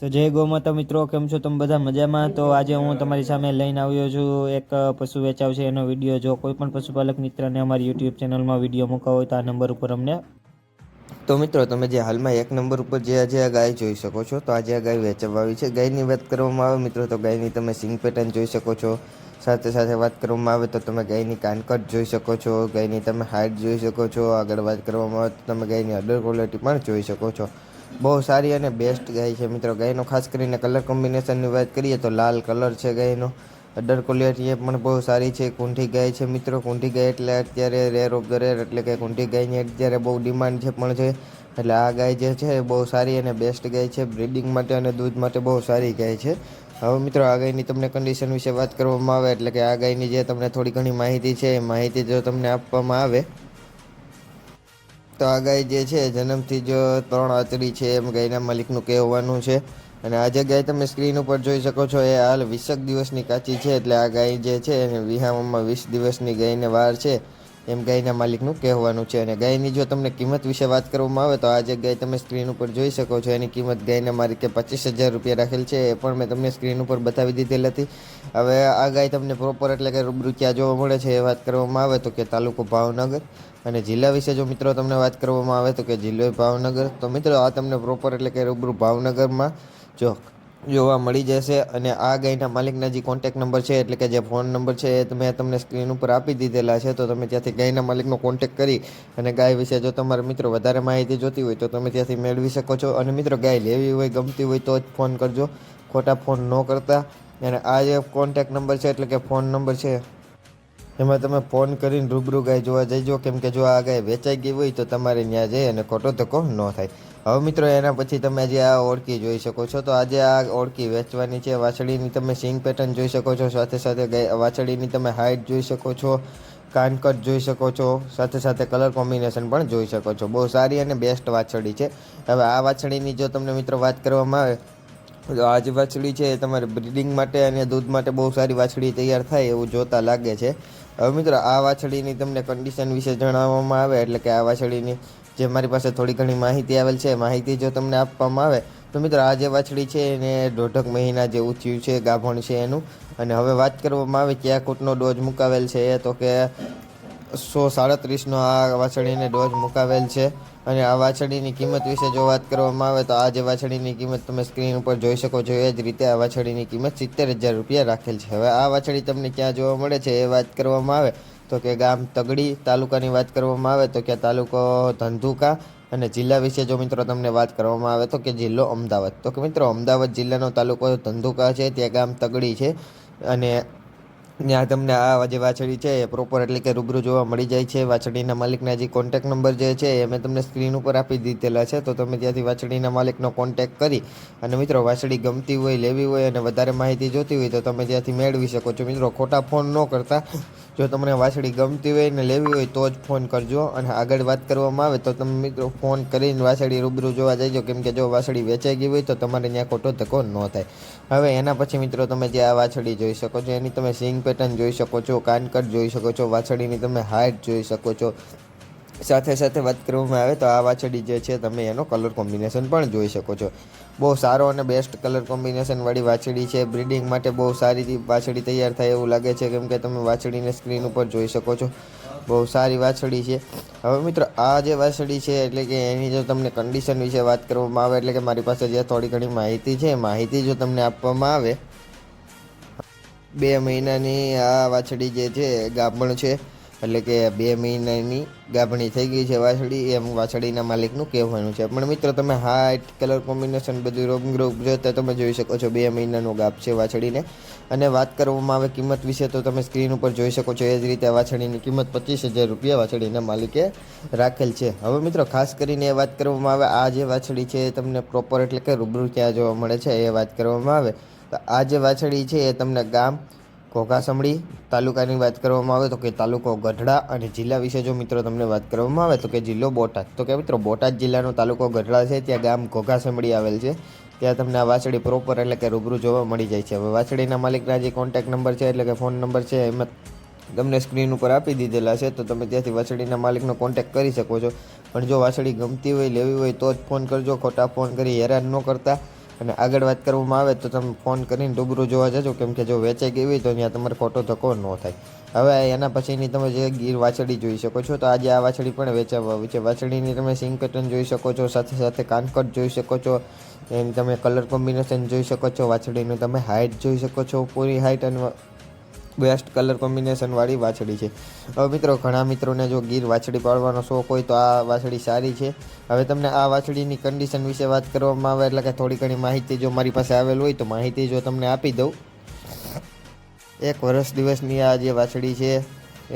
તો જય ગૌમાતા મિત્રો, કેમ છો તમે બધા મજામાં? તો આજે હું તમારી સામે લઈને આવ્યો છું એક પશુ વેચાવ છે એનો વીડિયો. જો કોઈ પણ પશુપાલક મિત્રને અમારી યુટ્યુબ ચેનલમાં વીડિયો મૂકવા હોય તો આ નંબર ઉપર અમને તો મિત્રો, તમે જે હાલમાં એક નંબર ઉપર જે આજે આ ગાય જોઈ શકો છો, તો આજે આ ગાય વેચવા આવી છે. ગાયની વાત કરવામાં આવે મિત્રો, તો ગાયની તમે સિંગ પેટર્ન જોઈ શકો છો. સાથે સાથે વાત કરવામાં આવે તો તમે ગાયની કાનકટ જોઈ શકો છો, ગાયની તમે હાઇટ જોઈ શકો છો. આગળ વાત કરવામાં આવે તો તમે ગાયની અડર ક્વોલિટી પણ જોઈ શકો છો. બહુ સારી અને બેસ્ટ ગાય છે મિત્રો. ગાયનો ખાસ કરીને કલર કોમ્બિનેશનની વાત કરીએ તો લાલ કલર છે ગાયનો. અડર ક્વોલિટી પણ બહુ સારી છે. કુંઠી ગાય છે મિત્રો. કુંઠી ગાય એટલે અત્યારે રેર ઓફ ધ રેર એટલે કે કુંઠી ગાયની અત્યારે બહુ ડિમાન્ડ છે પણ છે. એટલે આ ગાય જે છે એ બહુ સારી અને બેસ્ટ ગાય છે. બ્રીડિંગ માટે અને દૂધ માટે બહુ સારી ગાય છે. હવે મિત્રો આ ગાયની તમને કન્ડિશન વિશે વાત કરવામાં આવે એટલે કે આ ગાયની જે તમને થોડી ઘણી માહિતી છે, એ માહિતી જો તમને આપવામાં આવે તો આ ગાય જે છે, જન્મથી જ ત્રણ આચરી છે એમ ગાયના માલિકનું કહેવાનું છે. અને આજે ગાય તમે સ્ક્રીન ઉપર જોઈ શકો છો, એ હાલ વીસક દિવસની કાચી છે. એટલે આ ગાય જે છે, એને વિહામમાં વીસ દિવસની ગાયને વાર છે. એમ ગાયના માલિકનું કહેવાનું છે. અને ગાયની જો તમને કિંમત વિશે વાત કરવામાં આવે તો આ જે ગાય તમે સ્ક્રીન ઉપર જોઈ શકો છો, એની કિંમત ગાયના માલિકે પચીસ હજાર રૂપિયા રાખેલ છે. એ પણ મેં તમને સ્ક્રીન ઉપર બતાવી દીધેલ હતી. હવે આ ગાય તમને પ્રોપર એટલે કે રૂબરૂ ક્યાં જોવા મળે છે એ વાત કરવામાં આવે તો કે તાલુકો ભાવનગર. અને જિલ્લા વિશે જો મિત્રો તમને વાત કરવામાં આવે તો કે જિલ્લો ભાવનગર. તો મિત્રો આ તમને પ્રોપર એટલે કે રૂબરૂ ભાવનગરમાં જો જોવા મળી જશે અને આ ગાયના માલિકના જે કોન્ટેક નંબર છે, એટલે કે જે ફોન નંબર છે એ મેં તમને સ્ક્રીન ઉપર આપી દીધેલા છે, તો તમે ત્યાંથી ગાયના માલિકનો કોન્ટેક કરી અને ગાય વિશે જો તમારા મિત્રો વધારે માહિતી જોતી હોય તો તમે ત્યાંથી મેળવી શકો છો. અને મિત્રો, ગાય લેવી હોય, ગમતી હોય તો જ ફોન કરજો. ખોટા ફોન ન કરતા. અને આ જે કોન્ટેક નંબર છે, એટલે કે ફોન નંબર છે, એમાં તમે ફોન કરીને રૂબરૂ ગાય જોવા જઈજો કેમ કે જો આ ગાય વેચાઈ ગઈ હોય તો તમારે ત્યાં જઈ અને ખોટો ધક્કો ન થાય. હવે મિત્રો, એના પછી તમે જે આ ઓળખી જોઈ શકો છો. તો આજે આ ઓળખી વેચવાની છે. વાછડીની તમે સિંગ પેટર્ન જોઈ શકો છો. સાથે સાથે ગાય વાછડીની તમે હાઇટ જોઈ શકો છો. કાનકટ જોઈ શકો છો. સાથે સાથે કલર કોમ્બિનેશન પણ જોઈ શકો છો. બહુ સારી અને બેસ્ટ વાછડી છે. હવે આ વાછડીની જો તમને મિત્રો વાત કરવામાં આવે, તો આ જે વાછડી છે, એ તમારે બ્રિડિંગ માટે અને દૂધ માટે બહુ સારી વાછડી તૈયાર થાય એવું જોતા લાગે છે. હવે મિત્રો, આ વાછડીની તમને કન્ડિશન વિશે જણાવવામાં આવે, એટલે કે આ વાછડીની જે મારી પાસે થોડી ઘણી માહિતી આવેલ છે, માહિતી જો તમને આપવામાં આવે, તો મિત્રો આ જે વાછડી છે એને દોઢક મહિના જેવું થયું છે, ગાભણ છે એનું. અને હવે વાત કરવામાં આવે કયા કૂટનો ડોઝ મુકાવેલ છે, એ તો કે સો સાડત્રીસનો આ વાછડીને ડોઝ મુકાવેલ છે. અને આ વાછડીની કિંમત વિશે જો વાત કરવામાં આવે, તો આ જે વાછડીની કિંમત તમે સ્ક્રીન ઉપર જોઈ શકો છો, એ જ રીતે આ વાછડીની કિંમત સિત્તેર હજાર રૂપિયા રાખેલ છે. હવે આ વાછડી તમને ક્યાં જોવા મળે છે, એ વાત કરવામાં આવે. તો કે ગામ તગડી તાલુકાની વાત કરવામાં આવે તો કે તાલુકો ધંધુકા અને જિલ્લા વિશે જો મિત્રો તમને વાત કરવામાં આવે તો કે જિલ્લો અમદાવાદ. તો કે મિત્રો અમદાવાદ જિલ્લાનો તાલુકો ધંધુકા છે, ત્યાં ગામ તગડી છે અને ત્યાં તમને આ જે વાછડી છે એ પ્રોપર એટલે કે રૂબરૂ જોવા મળી જાય છે. વાછડીના માલિકના જે કોન્ટેક નંબર જે છે એ મેં તમને સ્ક્રીન ઉપર આપી દીધેલા છે. તો તમે ત્યાંથી વાછડીના માલિકનો કોન્ટેક કરી અને મિત્રો વાછડી ગમતી હોય, લેવી હોય અને વધારે માહિતી જોતી હોય તો તમે ત્યાંથી મેળવી શકો છો. મિત્રો ખોટા ફોન ન કરતા. જો તમને વાછડી ગમતી હોય ને લેવી હોય તો જ ફોન કરજો. અને આગળ વાત કરવામાં આવે તો તમે મિત્રો ફોન કરીને વાછડી રૂબરૂ જોવા જઈજો કેમ કે જો વાછડી વેચાઈ ગઈ હોય તો તમારે ત્યાં ખોટો ધક્કો ન થાય. હવે એના પછી મિત્રો તમે જે આ વાછડી જોઈ શકો છો. એની તમે સિંગ પેટર્ન જોઈ શકો છો, કાનકટ જોઈ શકો છો, વાછડીની તમે હાઇટ જોઈ શકો છો. સાથે સાથે વાત કરવામાં આવે તો આ વાછડી જે છે, તમે એનો કલર કોમ્બિનેશન પણ જોઈ શકો છો. બહુ સારો અને બેસ્ટ કલર કોમ્બિનેશનવાળી વાછડી છે. બ્રિડિંગ માટે બહુ સારી વાછડી તૈયાર થાય એવું લાગે છે, કેમ કે તમે વાછડીને સ્ક્રીન ઉપર જોઈ શકો છો. બહુ સારી વાછડી છે. હવે મિત્રો, આ જે વાછડી છે, એટલે કે એની જો તમને કન્ડિશન વિશે વાત કરવામાં આવે, એટલે કે મારી પાસે જે થોડી ઘણી માહિતી છે માહિતી જો તમને આપવામાં આવે, બે મહિનાની આ વાછડી જે છે ગાભણ છે. એટલે કે બે મહિનાની ગાભણી થઈ ગઈ છે વાછડી, એમ વાછડીના માલિકનું કહેવાનું છે. પણ મિત્રો, તમે હાઇટ કલર કોમ્બિનેશન બધું રોગ રોગ જોતા તમે જોઈ શકો છો, બે મહિનાનો ગાભ છે વાછડીને. અને વાત કરવામાં આવે કિંમત વિશે તો તમે સ્ક્રીન ઉપર જોઈ શકો છો, એ જ રીતે વાછડીની કિંમત પચીસ હજાર રૂપિયા વાછડીના માલિકે રાખેલ છે. હવે મિત્રો, ખાસ કરીને એ વાત કરવામાં આવે, આ જે વાછડી છે એ તમને પ્રોપર એટલે કે રૂબરૂ ક્યાં જોવા મળે છે, એ વાત કરવામાં આવે. તો આ જે વાછડી છે એ તમને ગામ ઘોઘાસમડી તાલુકાની વાત કરવામાં આવે તો કે તાલુકો ગઢડા અને જિલ્લા વિશે જો મિત્રો તમને વાત કરવામાં આવે તો કે જિલ્લો બોટાદ. તો કે મિત્રો બોટાદ જિલ્લાનો તાલુકો ગઢડા છે, ત્યાં ગામ ઘોઘાસમડી આવેલ છે. ત્યાં તમને આ વાછડી પ્રોપર એટલે કે રૂબરૂ જોવા મળી જાય છે. હવે વાછડીના માલિકના જે કોન્ટેક્ટ નંબર છે એટલે કે ફોન નંબર છે, એમાં તમને સ્ક્રીન ઉપર આપી દીધેલા છે, તો તમે ત્યાંથી વાછડીના માલિકનો કોન્ટેક કરી શકો છો. પણ જો વાછડી ગમતી હોય, લેવી હોય તો જ ફોન કરજો. ખોટા ફોન કરી હેરાન ન કરતા. અને આગળ વાત કરવામાં આવે તો તમે ફોન કરીને રૂબરૂ જોવા જજો. કેમ કે જો વેચાઈ ગઈ હોય તો ત્યાં તમારે ખોટો ધક્કો ન થાય. હવે એના પછીની તમે જે ગીર વાછડી જોઈ શકો છો, તો આજે આ વાછડી પણ વેચાવા આવી છે. વાછડીની તમે સિંગ પેટર્ન જોઈ શકો છો, સાથે સાથે કાનકટ જોઈ શકો છો એની તમે કલર કોમ્બિનેશન જોઈ શકો છો, વાછડીનું તમે હાઇટ જોઈ શકો છો, પૂરી હાઇટ અને બેસ્ટ કલર કોમ્બિનેશનવાળી વાછડી છે. હવે મિત્રો, ઘણા મિત્રોને જો ગીર વાછડી પાળવાનો શોખ હોય તો આ વાછડી સારી છે. હવે તમને આ વાછડીની કન્ડિશન વિશે વાત કરવામાં આવે એટલે કે થોડી ઘણી માહિતી જો મારી પાસે આવેલ હોય તો માહિતી જો તમને આપી દઉં. એક વર્ષ દિવસની આ જે વાછડી છે,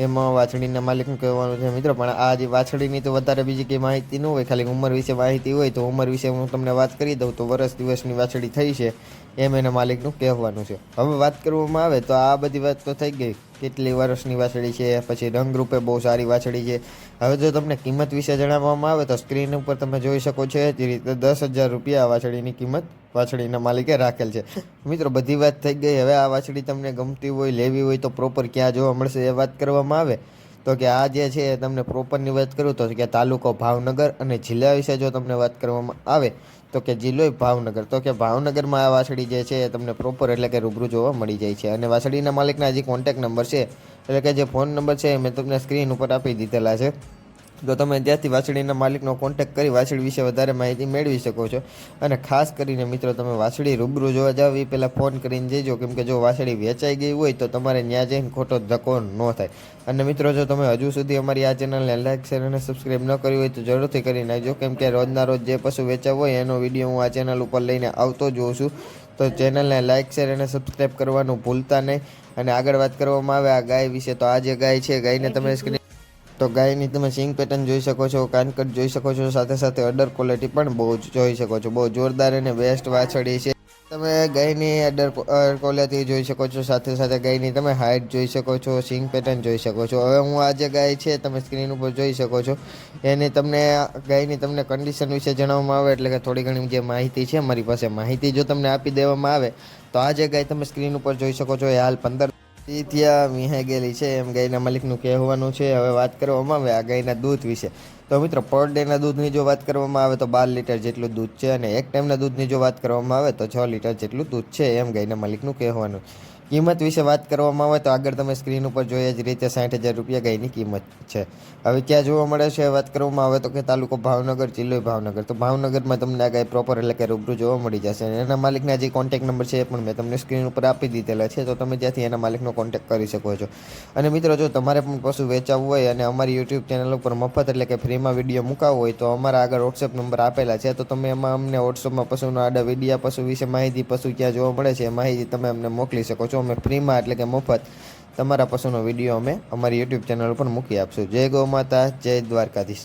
એમાં વાછડીના માલિકનું કહેવાનું છે, મિત્રો, પણ આ જે વાછડીની તો વધારે બીજી કંઈ માહિતી ન હોય, ખાલી ઉંમર વિશે માહિતી હોય તો ઉંમર વિશે હું તમને વાત કરી દઉં. તો વર્ષ દિવસની વાછડી થઈ છે. એમ એના માલિકનું કહેવાનું છે. હવે વાત કરવામાં આવે તો આ બધી વાત તો થઈ ગઈ. કેટલી વર્ષની વાછડી છે, પછી રંગરૂપે બહુ સારી વાછડી છે. હવે જો તમને કિંમત વિશે જણાવવામાં આવે તો સ્ક્રીન ઉપર તમે જોઈ શકો છો જે રીતે દસ હજાર રૂપિયા આ વાછડીની કિંમત વાછડીના માલિકે રાખેલ છે. મિત્રો, બધી વાત થઈ ગઈ. હવે આ વાછડી તમને ગમતી હોય, લેવી હોય તો પ્રોપર ક્યાં જોવા મળશે એ વાત કરવામાં આવે. તો કે આ જે છે તમને પ્રોપરની વાત કરું તો કે તાલુકો ભાવનગર અને જિલ્લા વિશે જો તમને વાત કરવામાં આવે તો કે જિલ્લો ભાવનગર. તો કે ભાવનગરમાં આ વાછડી જે છે એ તમને પ્રોપર એટલે કે રૂબરૂ જોવા મળી જાય છે. અને વાછડીના માલિકના હજી કોન્ટેક નંબર છે. એટલે કે જે ફોન નંબર છે એ મેં તમને સ્ક્રીન ઉપર આપી દીધેલા છે. તો તમે ત્યાંથી વાછડીના માલિકનો કોન્ટેક કરી વાછડી વિશે વધારે માહિતી મેળવી શકો છો. અને ખાસ કરીને મિત્રો તમે વાછડી રૂબરૂ જોવા જાવ એ પહેલાં ફોન કરીને જઈજો. કેમ કે જો વાછડી વેચાઈ ગઈ હોય તો તમારે ત્યાં જઈને ખોટો ધક્કો ન થાય. અને મિત્રો જો તમે હજુ સુધી અમારી આ ચેનલને લાઈક શેર અને સબસ્ક્રાઈબ ન કરી હોય તો જરૂરથી કરી નાખજો. કેમ કે રોજના રોજ જે પશુ વેચાવ હોય એનો વીડિયો હું આ ચેનલ ઉપર લઈને આવતો જોઉં છું. તો ચેનલને લાઇક શેર અને સબસ્ક્રાઈબ કરવાનું ભૂલતા નહીં. અને આગળ વાત કરવામાં આવે આ ગાય વિશે તો આ જે ગાય છે ગાયને તમે સ્ક્રીન તો ગાયની તમે સિંગ પેટર્ન જોઈ શકો છો, કાનકટ જોઈ શકો છો, સાથે સાથે અડર ક્વોલિટી પણ બહુ જોઈ શકો છો. બહુ જોરદાર અને બેસ્ટ વાછડી છે. તમે ગાયની અડર ક્વોલિટી જોઈ શકો છો, સાથે સાથે ગાયની તમે હાઇટ જોઈ શકો છો, સિંગ પેટર્ન જોઈ શકો છો. હવે હું આ જે ગાય છે, તમે સ્ક્રીન ઉપર જોઈ શકો છો. એની તમને, ગાયની તમને કન્ડિશન વિશે જણાવવામાં આવે એટલે કે થોડી ઘણી જે માહિતી છે, મારી પાસે માહિતી જો તમને આપી દેવામાં આવે, તો આ જે ગાય તમે સ્ક્રીન ઉપર જોઈ શકો છો, એ હાલ પંદર ઈ ત્યાં વિહાઈ ગયેલી છે, એમ ગાયના માલિકનું કહેવાનું છે. હવે વાત કરવામાં આવે આ ગાયના દૂધ વિશે. તો મિત્રો પર ડેના દૂધની જો વાત કરવામાં આવે તો બાર લીટર જેટલું દૂધ છે અને એક ટાઈમના દૂધની જો વાત કરવામાં આવે તો છ લીટર જેટલું દૂધ છે, એમ ગાયના માલિકનું કહેવાનું. કિંમત વિશે વાત કરવામાં આવે તો આગળ તમે સ્ક્રીન ઉપર જોઈએ જ રીતે સાઠ હજાર રૂપિયા ગાયની કિંમત છે. હવે ક્યાં જોવા મળે છે વાત કરવામાં આવે તો કે તાલુકો ભાવનગર, જિલ્લો ભાવનગર. તો ભાવનગરમાં તમને આ ગાય પ્રોપર એટલે કે રૂબરૂ જોવા મળી જશે એના માલિકના જે કોન્ટેક નંબર છે એ પણ મેં તમને સ્ક્રીન ઉપર આપી દીધેલા છે, તો તમે ત્યાંથી એના માલિકનો કોન્ટેક કરી શકો છો. અને મિત્રો જો તમારે પણ પશુ વેચાવવું હોય અને અમારી યુટ્યુબ ચેનલ ઉપર મફત એટલે કે ફ્રીમાં વીડિયો મુકાવો હોય તો અમારા આગળ વોટ્સએપ નંબર આપેલા છે, તો તમે એમાં અમને વોટ્સએપમાં પશુના આડા વિડીયા, પશુ વિશે માહિતી, પશુ ક્યાં જોવા મળે છે એ માહિતી તમે અમને મોકલી શકો છો. અમે ફ્રીમાં, એટલે કે મફત તમારા પશુનો વીડિયો અમે અમારી યુટ્યુબ ચેનલ ઉપર મૂકી આપશું. જય ગૌ માતા, જય દ્વારકાધીશ.